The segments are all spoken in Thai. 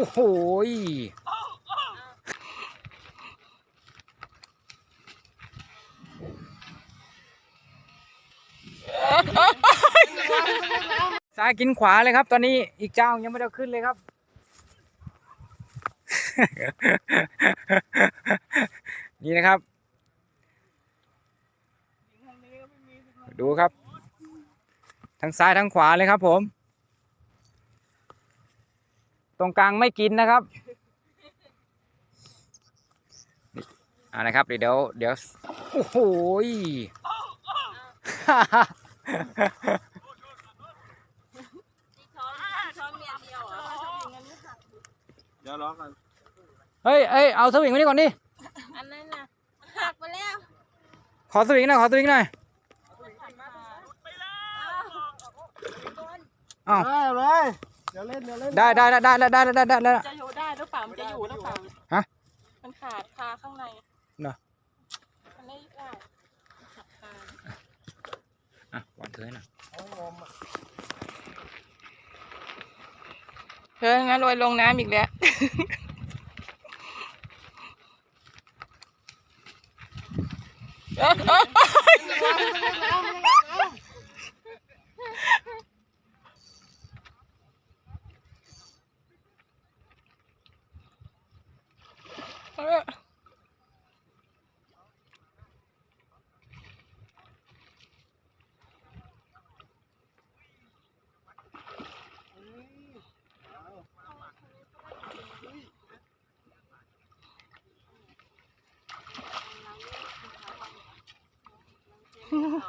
อ้โหซ้ายกินขวาเลยครับ ตอนนี้อีกเจ้ายังไม่ได้ขึ้นเลยครับ นี่นะครับ ดูครับ ทั้งซ้ายทั้งขวาเลยครับผม ตรงกลางไม่กินนะครับอ่านะครับเดี๋ยวเดี๋ยวโอ้โหยช้อนช้อนเมียเดียวเหรอถ้าจะเป็นงั้นไม่หักเดี๋ยวล้อกันเฮ้ยเอ้ยเอาสวิงมานี่ก่อนดิอันนั้นน่ะหักไปแล้วขอสวิงหน่อยขอสวิงหน่อยหักมาอ้าวได้เลย เดี๋ยวเล่นเดี๋ยวเล่นได้ได้ได้ได้ได้ได้ได้ได้ได้ จะอยู่ได้หรือเปล่ามันจะอยู่หรือเปล่าฮะ มันขาดคาข้างในเหรอมันไม่ได้หักคาอะวางเธอให้หน่อยเอางมอะเธองั้นลอยลงน้ำอีกแล้ว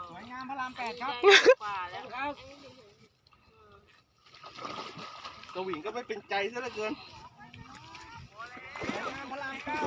สวยงามพระรามแปดครับกว่าแล้วสวิงก็ไม่เป็นใจซะเหลือเกิน น้ำพระรามเก้า